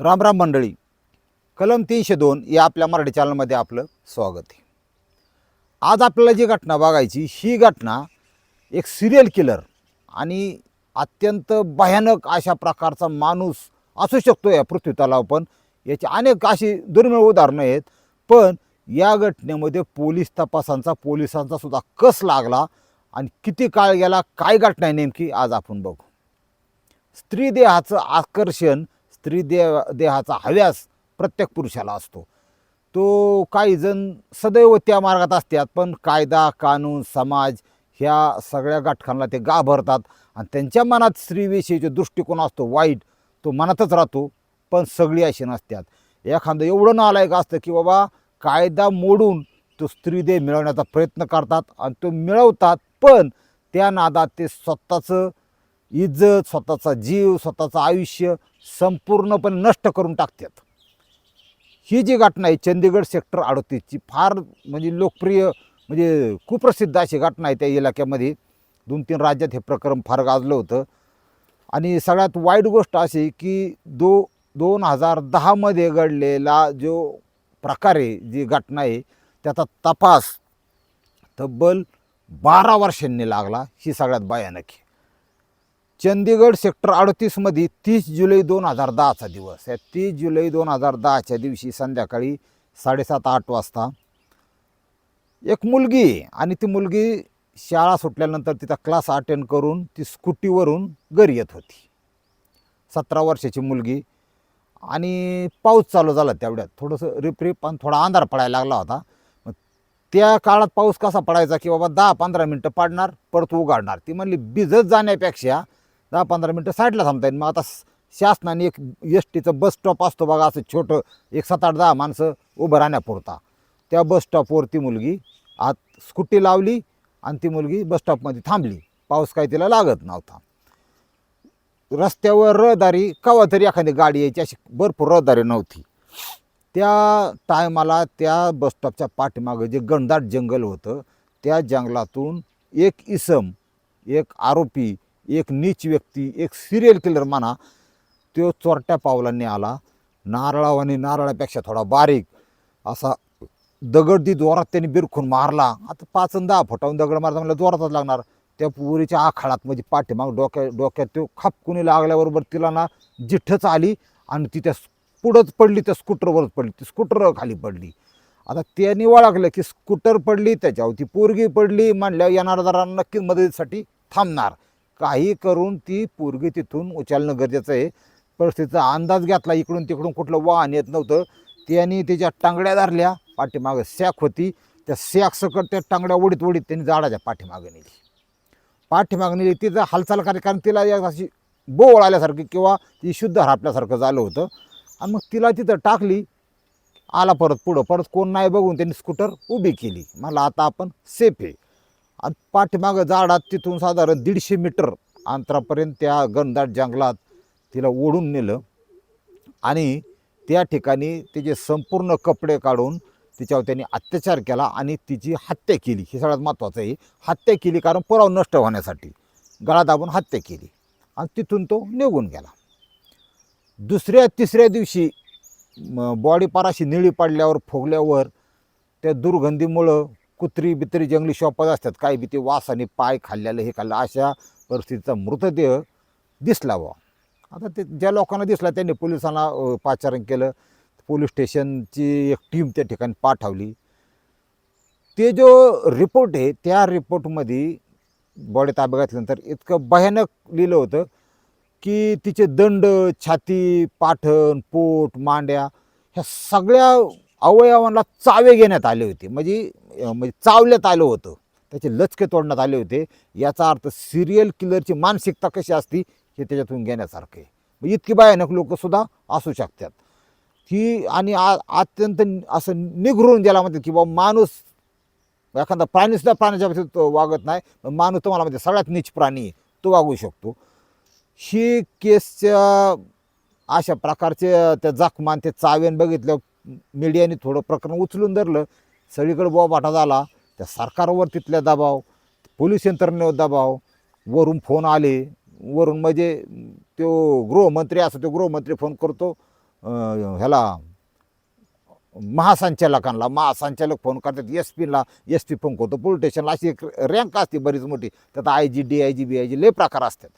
राम राम मंडळी. कलम तीनशे दोन या आपल्या मराठी चॅनलमध्ये आपलं स्वागत आहे. आज आपल्याला जी घटना बघायची ही घटना एक सिरियल किलर आणि अत्यंत भयानक अशा प्रकारचा माणूस असू शकतो या पृथ्वी तलाव पण. याची अनेक अशी दुर्मिळ उदाहरणं आहेत. पण या घटनेमध्ये पोलीस तपासांचा पोलिसांचा सुद्धा कस लागला आणि किती काळ गेला काय घटना आहे नेमकी आज आपण बघू. स्त्री देहाचं आकर्षण स्त्रीदेव देहाचा हव्यास प्रत्येक पुरुषाला असतो. तो काही जण सदैव त्या मार्गात असतात पण कायदा कानून समाज ह्या सगळ्या गाठखांना ते गाभरतात आणि त्यांच्या मनात स्त्रीविषयीचा दृष्टिकोन असतो वाईट तो मनातच राहतो पण सगळी अशी नसतात. एखादं एवढं नालायक असतं की बाबा कायदा मोडून तो स्त्रीदेह मिळवण्याचा प्रयत्न करतात आणि तो मिळवतात पण त्या नादात ते स्वतःचं इज्जत स्वतःचा जीव स्वतःचं आयुष्य संपूर्णपणे नष्ट करून टाकतात. ही जी घटना आहे चंदीगड सेक्टर अडतीसची फार म्हणजे लोकप्रिय म्हणजे कुप्रसिद्ध अशी घटना आहे त्या इलाक्यामध्ये. दोन तीन राज्यात हे प्रकरण फार गाजलं होतं. आणि सगळ्यात वाईट गोष्ट अशी की दो दोन हजार दहामध्ये घडलेला जो प्रकार आहे जी घटना आहे त्याचा तपास तब्बल बारा वर्षांनी लागला. ही सगळ्यात भयानक आहे. चंदीगड सेक्टर अडतीसमध्ये तीस जुलै दोन हजार दहाचा दिवस. या तीस जुलै दोन हजार दहाच्या दिवशी संध्याकाळी साडेसात आठ वाजता एक मुलगी आणि ती मुलगी शाळा सुटल्यानंतर तिचा क्लास अटेंड करून ती स्कूटीवरून घरी येत होती. सतरा वर्षाची मुलगी आणि पाऊस चालू झाला तेवढ्यात. थोडंसं रिपरिप आणि थोडा अंधार पडायला लागला होता. मग त्या काळात पाऊस कसा पडायचा की बाबा दहा पंधरा मिनटं पडणार परत उघडणार. ती म्हणली भिजत जाण्यापेक्षा दहा पंधरा मिनटं साईडला थांबता येईल. मग आता शासनाने एक एस टीचं बस स्टॉप असतो बघा असं छोटं एक सात आठ दहा माणसं उभं राहण्यापुरता. त्या बस स्टॉपवर ती मुलगी आत स्कूटी लावली आणि ती मुलगी बस स्टॉपमध्ये थांबली. पाऊस काही तिला लागत नव्हता. रस्त्यावर रहदारी कवा तरी एखादी गाडी यायची अशी भरपूर रहदारी नव्हती. त्या टायमाला त्या बसस्टॉपच्या पाठीमागं जे घनदाट जंगल होतं त्या जंगलातून एक इसम एक आरोपी एक नीच व्यक्ती एक सिरियल किलर म्हणा तो चोरट्या पावलांनी आला. नारळावानी नारळापेक्षा थोडा बारीक असा दगडदी जोरात त्यांनी बिरखून मारला. आता पाच दहा फुटावून दगड मारता म्हणलं जोरातच लागणार. त्या पुरीच्या आखाडात म्हणजे पाठीमाग डोक्या डोक्यात तो खापकुनी लागल्याबरोबर तिला ना जिठ्ठच आली आणि ती त्या पुढंच पडली त्या स्कूटरवरच पडली ती स्कूटर खाली पडली. आता त्यांनी ओळखलं की स्कूटर पडली त्याच्यावरती पोरगी पडली म्हणल्यावर येणारा जरा नक्कीच मदतीसाठी थांबणार. काही करून ती पोरगी तिथून उचलणं गरजेचं आहे. परिस्थितीचा अंदाज घेतला इकडून तिकडून कुठलं वाहन येत नव्हतं. त्यांनी त्याच्या टांगड्या धरल्या पाठीमागं सॅक होती. त्या सॅक सकट त्या टांगड्या ओढीत ओढीत त्यांनी झाडाच्या पाठीमागं नेली. पाठीमागं नेली तिचं हालचाल करायची कारण तिला एक अशी बोळ आल्यासारखी किंवा ती शुद्ध हरपल्यासारखं झालं होतं. आणि मग तिला तिथं टाकली आला परत पुढं. परत कोण नाही बघून त्यांनी स्कूटर उभी केली. मला आता आपण सेफ आहे. आणि पाठीमागं झाडात तिथून साधारण दीडशे मीटर अंतरापर्यंत त्या घनदाट जंगलात तिला ओढून नेलं. आणि त्या ठिकाणी तिचे संपूर्ण कपडे काढून तिच्यावर त्यांनी अत्याचार केला आणि तिची हत्या केली. हे सगळ्यात महत्त्वाचं आहे. हत्या केली कारण पुरावा नष्ट होण्यासाठी. गळा दाबून हत्या केली. आणि तिथून तो निघून गेला. दुसऱ्या तिसऱ्या दिवशी बॉडी पाराशी निळी पडल्यावर फुगल्यावर त्या दुर्गंधीमुळं कुत्री बित्री जंगली शॉपच असतात. काही बी ते वासाने पाय खाल्लेलं हे खाल्लं अशा परिस्थितीचा मृतदेह दिसला बा आता ते ज्या लोकांना दिसला त्यांनी पोलिसांना पाचारण केलं. पोलीस स्टेशनची एक टीम त्या ठिकाणी पाठवली. ते जो रिपोर्ट आहे त्या रिपोर्टमध्ये बॉडी ताब्यात घातल्यानंतर इतकं भयानक लिहिलं होतं की तिचे दंड छाती पाठण पोट मांड्या ह्या सगळ्या अवयवांना चावे घेण्यात आले होते. म्हणजे म्हणजे चावल्यात आलं होतं. त्याचे लचके तोडण्यात आले होते. याचा अर्थ सिरियल किलरची मानसिकता कशी असती हे त्याच्यातून घेण्यासारखं आहे. मग इतकी भयानक लोकंसुद्धा असू शकतात. ती आणि आ अत्यंत असं निघरून ज्याला म्हणतात की बाबा माणूस एखादा प्राणीसुद्धा प्राण्याच्या बाबतीत तो वागत नाही. पण माणूस तुम्हाला म्हणते सगळ्यात नीच प्राणी आहे, तो वागू शकतो. ही केसच्या अशा प्रकारचे त्या जखमान ते चावेन बघितलं मीडियाने थोडं प्रकरण उचलून धरलं. सगळीकडे बोबाटा झाला त्या सरकारवर तिथल्या दबाव पोलीस यंत्रणेवर दबाव वरून फोन आले वरून म्हणजे तो गृहमंत्री असं तो गृहमंत्री फोन करतो ह्याला महासंचालकांना महासंचालक फोन करतात एस पीला एस पी फोन करतो पोलीस स्टेशनला अशी एक रँक असते बरीच मोठी त्यात I G D I G B I G लय प्रकार असतात.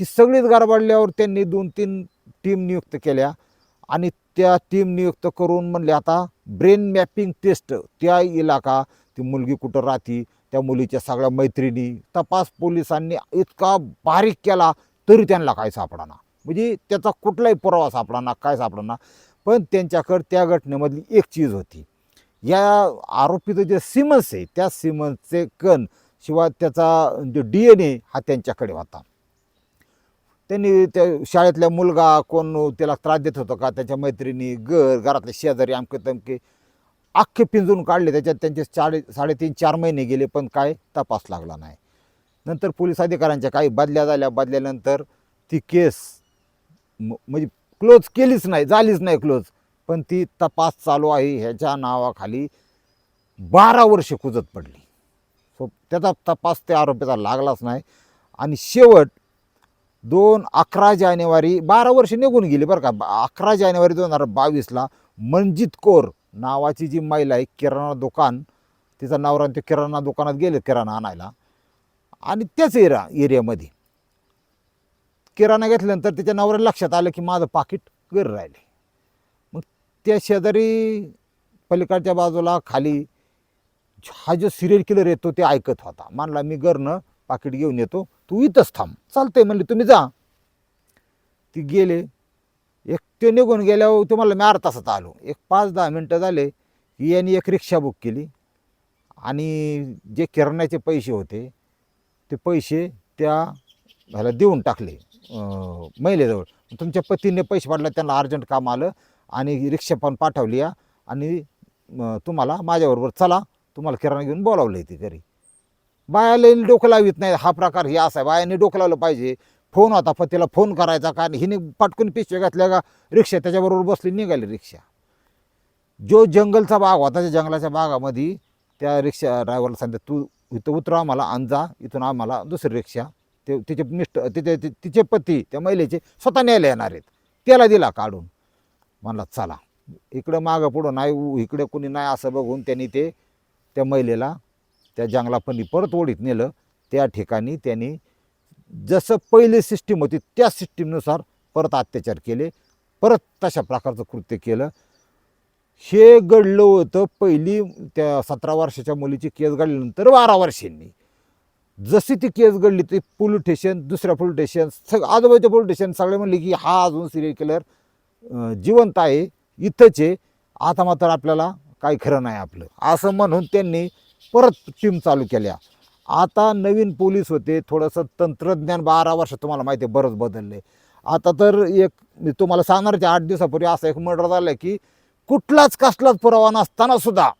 ही सगळीच गरबडल्यावर त्यांनी दोन तीन टीम नियुक्त केल्या आणि त्या टीम नियुक्त करून म्हणले आता ब्रेन मॅपिंग टेस्ट त्या इलाका ती मुलगी कुठं राहती त्या मुलीच्या सगळ्या मैत्रिणी तपास पोलिसांनी इतका बारीक केला तरी त्यांना काय सापडाना म्हणजे त्याचा कुठलाही पुरावा सापडाना काय सापडाना पण त्यांच्याकडं त्या घटनेमधली एक चीज होती. या आरोपीचं जे सिमन्स आहे त्या सिमन्सचे कण शिवाय त्याचा जो डी एन ए हा त्यांच्याकडे होता. त्यांनी त्या शाळेतल्या मुलगा कोण त्याला त्रास देत होतो का? त्याच्या मैत्रिणी घर घरातले शेजारी अमके तमके अख्खे पिंजून काढले. त्याच्यात त्यांचे साडे साडेतीन चार महिने गेले पण काय तपास लागला नाही. नंतर पोलीस अधिकाऱ्यांच्या काही बदल्या झाल्या. बदल्यानंतर ती केस म- म्हणजे क्लोज केलीच नाही झालीच नाही क्लोज. पण ती तपास चालू आहे. ह्याच्या नावाखाली बारा वर्षे कुजत पडली. सो त्याचा तपास त्या आरोपीचा लागलाच नाही. आणि शेवट दोन अकरा जानेवारी बारा वर्ष निघून गेली बरं का. अकरा जानेवारी दोन हजार बावीसला मनजित कौर नावाची जी महिला आहे किराणा दुकान तिचा नवरा ते किराणा दुकानात गेले किराणा आणायला. आणि त्याच एरिया एरियामध्ये किराणा घेतल्यानंतर त्याच्या नवऱ्याला लक्षात आलं की माझं पाकिट गर राहिले. मग त्या शेजारी पलीकडच्या बाजूला खाली हा जो सिरियल किलर येतो ते ऐकत होता. मानला मी गरनं पाकिट घेऊन येतो. तू इथंच थांब. चालतंय म्हणले तुम्ही जा. ती गेले. एक ते निघून गेल्यावर तुम्हाला मी अर्धा तासात आलो. एक पाच दहा मिनटं झाले. की यांनी एक रिक्षा बुक केली. आणि जे किराण्याचे पैसे होते ते पैसे त्या ह्याला देऊन टाकले महिलेजवळ. तुमच्या पतीने पैसे पाठला त्यांना अर्जंट काम आलं आणि रिक्षा पण पाठवली या. आणि तुम्हाला माझ्याबरोबर चला. तुम्हाला किराणा घेऊन बोलावलं आहे ते घरी. बायाला डोकं लावित नाही हा प्रकार हे असा आहे. बायाने डोकं लावलं पाहिजे. फोन होता पण तिला फोन करायचा का? हिने पटकन पिशव्या घातल्या का? रिक्षा त्याच्याबरोबर बसली निघाली रिक्षा. जो जंगलचा भाग होता त्या जंगलाच्या भागामध्ये त्या रिक्षा ड्रायव्हरला सांगितलं तू इथं उतरा आम्हाला आणजा इथून आम्हाला दुसरी रिक्षा. ते तिचे मिस्ट तिचे ति- तिचे पती त्या महिलेचे स्वतः न्यायला येणार आहेत. त्याला दिला काढून. म्हणला चला इकडं मागं पुढं नाही उ- इकडे कोणी नाही असं बघून त्यांनी ते त्या महिलेला त्या जंगलापणी परत ओढीत नेलं. त्या ठिकाणी त्यांनी जसं पहिले सिस्टीम होती त्या सिस्टीमनुसार परत अत्याचार केले. परत तशा प्रकारचं कृत्य केलं. हे घडलं होतं पहिली त्या सतरा वर्षाच्या मुलीची केस घडल्यानंतर बारा वर्षांनी. जशी ती केस घडली ती पोलीस स्टेशन दुसऱ्या पोलीस स्टेशन सग आजूबाजूच्या पोलीस स्टेशन सगळे म्हणले की हा अजून सिरियल किलर जिवंत आहे इथंच आहे. आता मात्र आपल्याला काही खरं नाही आपलं. असं म्हणून त्यांनी परत टीम चालू केल्या. आता नवीन पोलीस होते थोडंसं तंत्रज्ञान बारा वर्ष तुम्हाला माहिती आहे बरंच बदललं आहे आता तर एक मी तुम्हाला सांगणार की आठ दिवसापूर्वी असं एक मर्डर झालं की कुठलाच कसलाच पुरावा नसताना सुद्धा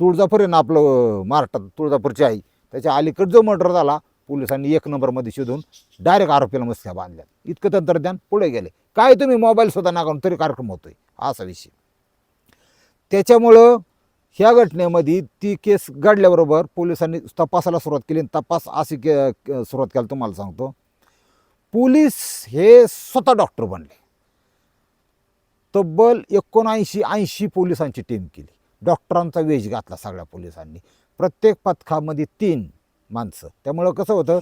तुळजापूर आहे ना आपलं महाराष्ट्रात तुळजापूरची आई त्याच्या अलीकडे जो मर्डर झाला पोलिसांनी एक नंबरमध्ये शोधून डायरेक्ट आरोपीला मस्क्या बांधल्या इतकं तंत्रज्ञान पुढे गेले काय तुम्ही मोबाईल सुद्धा नाकावून तरी कार्यक्रम होतोय असा विषय. त्याच्यामुळं ह्या घटनेमध्ये ती केस घडल्याबरोबर पोलिसांनी तपासाला सुरुवात केली आणि तपास अशी के सुरुवात केला तुम्हाला सांगतो. पोलीस हे स्वतः डॉक्टर बनले. तब्बल एकोणऐंशी ऐंशी पोलिसांची टीम केली. डॉक्टरांचा वेश घातला सगळ्या पोलिसांनी. प्रत्येक पथकामध्ये तीन माणसं. त्यामुळं कसं होतं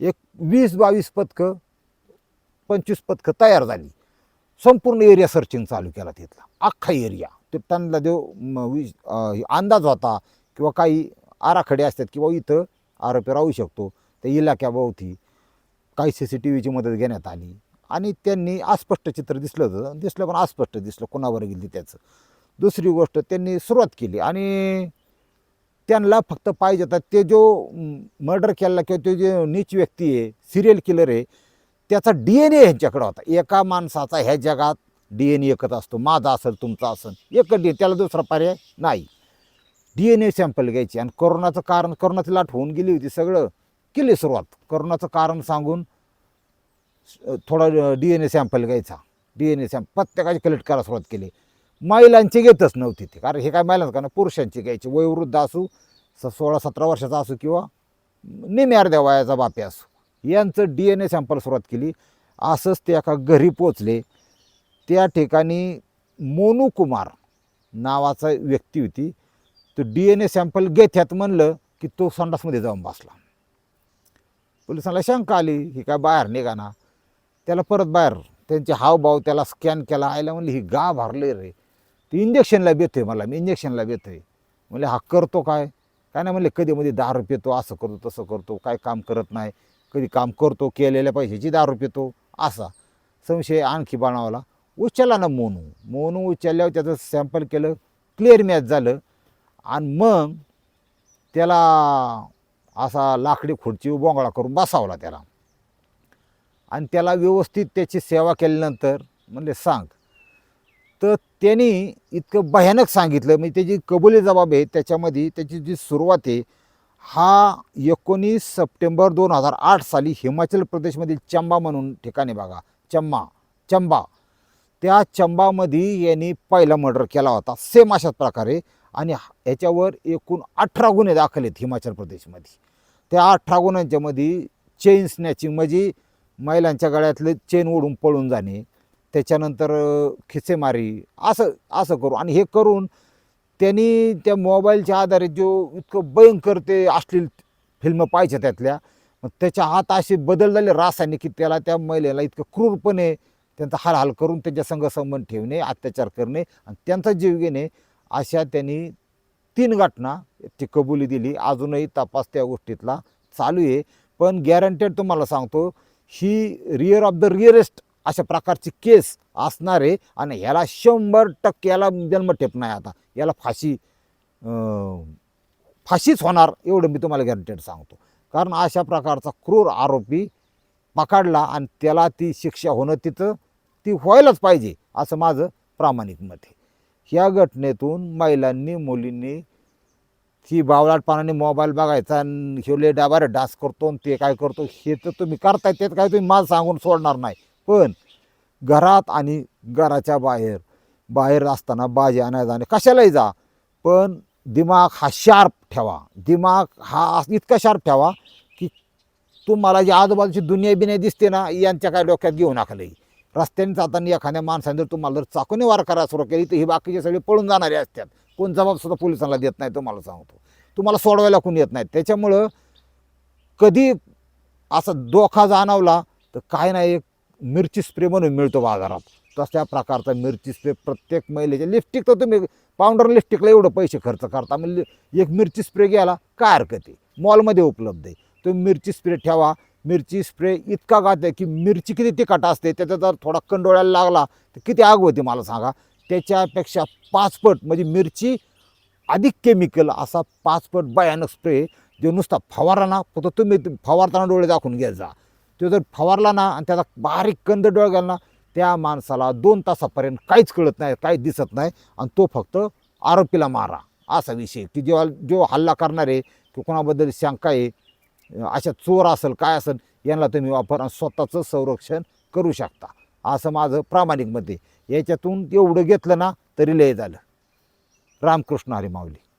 एक वीस बावीस पथकं पंचवीस पथकं तयार झाली. संपूर्ण एरिया सर्चिंग चालू केला तिथला. अख्खा एरिया त्यांना जो विश- अंदाज होता किंवा काही आराखडे असतात किंवा इथं आरोपी राहू शकतो त्या इलाक्याभोवती काही सी सी टी व्हीची मदत घेण्यात आली. आणि त्यांनी अस्पष्ट चित्र दिसलं होतं. दिसलं पण अस्पष्ट दिसलं कोणावर गेली त्याचं. दुसरी गोष्ट त्यांनी सुरुवात केली आणि त्यांना फक्त पाहिजे होता ते जो मर्डर केला किंवा ते जे नीच व्यक्ती आहे सिरियल किलर आहे त्याचा डी एन ए ह्यांच्याकडे होता. एका माणसाचा ह्या जगात डी एन एकच असतो माझा असेल तुमचा असेल एकच डी त्याला दुसरा पर्याय नाही. डी एन ए सॅम्पल घ्यायची आणि कोरोनाचं कारण कोरोनाची लाट होऊन गेली होती सगळं केली सुरुवात. कोरोनाचं कारण सांगून थोडा डी एन ए सॅम्पल घ्यायचा. डी एन ए सॅम्पल प्रत्येकाची कलेक्ट करायला सुरुवात केली. महिलांची घेतच नव्हती ते कारण हे काय महिलांचं कारण पुरुषांची घ्यायची. वयोवृद्ध असू स सोळा सतरा वर्षाचा असू किंवा निम्या अर्ध्या वयाचा बापे असू. यांचं डी एन ए सॅम्पल सुरुवात केली. असंच ते एका घरी पोचले त्या ठिकाणी मोनू कुमार नावाचा व्यक्ती होती. तो डी एन ए सॅम्पल घेत्यात म्हणलं की तो संडासमध्ये जाऊन बसला. पोलिसांना शंका आली ही काय बाहेर निघा ना त्याला परत बाहेर त्यांचे हावभाव त्याला स्कॅन केला. आयला म्हणली ही गा भरले रे. ती इंजेक्शनला बेतोय मला मी इंजेक्शनला बेतोय म्हणले हा करतो काय? काय नाही म्हणले कधी मध्ये दारू पितो असं करतो तसं करतो काय काम करत नाही. कधी काम करतो केलेल्या पैशाची दारू पितो. असा संशय आणखी बनवला उचलला ना मोनू. मोनू उचलल्यावर त्याचं सॅम्पल केलं क्लिअर मॅच झालं. आणि मग त्याला असा लाकडी खुर्ची बोंगळा करून बसावला त्याला. आणि त्याला व्यवस्थित त्याची सेवा केल्यानंतर म्हणले सांग. तर त्यांनी इतकं भयानक सांगितलं. म्हणजे त्याची कबुली जबाब आहे त्याच्यामध्ये त्याची जी सुरुवात आहे हा एकोणीस सप्टेंबर दोन हजार आठ साली हिमाचल प्रदेशमधील चंबा म्हणून ठिकाणी बघा. चम्मा चंबा. त्या चंबामध्ये यांनी पहिला मर्डर केला होता. सेम अशाच प्रकारे. आणि याच्यावर एकूण अठरा गुन्हे दाखल आहेत हिमाचल प्रदेशमध्ये. त्या अठरा गुन्ह्यांच्यामध्ये चेन स्नॅचिंग म्हणजे महिलांच्या गळ्यातले चेन ओढून पळून जाणे त्याच्यानंतर खिसेमारी असं असं करू आणि हे करून त्यांनी त्या मोबाईलच्या आधारे जो इतकं भयंकर ते असलेली फिल्म पाहिजे त्यातल्या मग त्याच्या हात असे बदल झाले रासायनिक की त्याला त्या महिलेला इतकं क्रूरपणे त्यांचा हालहाल करून त्यांच्या संघ संबंध ठेवणे अत्याचार करणे आणि त्यांचा जीव घेणे अशा त्यांनी तीन घटना ती कबुली दिली. अजूनही तपास त्या गोष्टीतला चालू आहे. पण गॅरंटेड तुम्हाला सांगतो ही रिअर ऑफ द रिअरेस्ट अशा प्रकारची केस असणार आहे आणि ह्याला शंभर टक्के याला जन्मठेप नाही आता. याला फाशी फाशीच होणार एवढं मी तुम्हाला गॅरंटेड सांगतो. कारण अशा प्रकारचा क्रूर आरोपी पकडला आणि त्याला ती शिक्षा होणं तिथं ती व्हायलाच पाहिजे असं माझं प्रामाणिक मत आहे. ह्या घटनेतून महिलांनी मुलींनी ही बावळाटपणाने मोबाईल बघायचा आणि डाबारे डास करतो आणि ते काय करतो हे तर तुम्ही करताय ते काय तुम्ही मला सांगून सोडणार नाही. पण घरात आणि घराच्या बाहेर बाहेर असताना बाजी आणाय जाणे कशालाही जा. पण दिमाग हा शार्प ठेवा. दिमाग हा इतका शार्प ठेवा की तुम्हाला जी आजूबाजूची दुनिया बिन्या दिसते ना यांच्या काय डोक्यात घेऊ नका लई. रस्त्याने जाताना एखाद्या माणसाने जर तुम्हाला जर चाकूने वार करायला सुरू केली तर ही बाकीचे सगळे पळून जाणारे असतात. कोण जबाब सुद्धा पोलिसांना देत नाही तुम्हाला सांगतो. तुम्हाला सोडवायला कोण येत नाही. त्याच्यामुळं कधी असा धोका जाणवला तर काय नाही एक मिरची स्प्रे म्हणून मिळतो बाजारात. तशा प्रकारचा मिरची स्प्रे प्रत्येक महिलेच्या लिपस्टिक तर तुम्ही पावडर लिपस्टिकला एवढं पैसे खर्च करता. म्हणजे एक मिरची स्प्रे घ्यायला काय हरकत आहे? मॉलमध्ये उपलब्ध आहे. तुम्ही मिरची स्प्रे ठेवा मिरची स्प्रे इतका गात आहे की मिरची किती तिखट असते त्याचा जर थोडा कंडोळ्याला लागला तर किती आग होते मला सांगा. त्याच्यापेक्षा पाचपट म्हणजे मिरची अधिक केमिकल असा पाचपट भयानक स्प्रे जो नुसता फवारा ना फक्त तुम्ही फवारताना डोळे दाखवून घ्या जा. तो जर फवारला ना आणि त्याचा बारीक कंद डोळे घाल ना त्या माणसाला दोन तासापर्यंत काहीच कळत नाही काहीच दिसत नाही आणि तो फक्त आरोपीला मारा. असा विषय की जेव्हा जो हल्ला करणार आहे की कोणाबद्दल शंका आहे अशा चोर असेल काय असेल यांना तुम्ही वापर आणि स्वतःचं संरक्षण करू शकता. असं माझं प्रामाणिक मत आहे. याच्यातून एवढं घेतलं ना तरी लय झालं. रामकृष्ण हरी माऊली.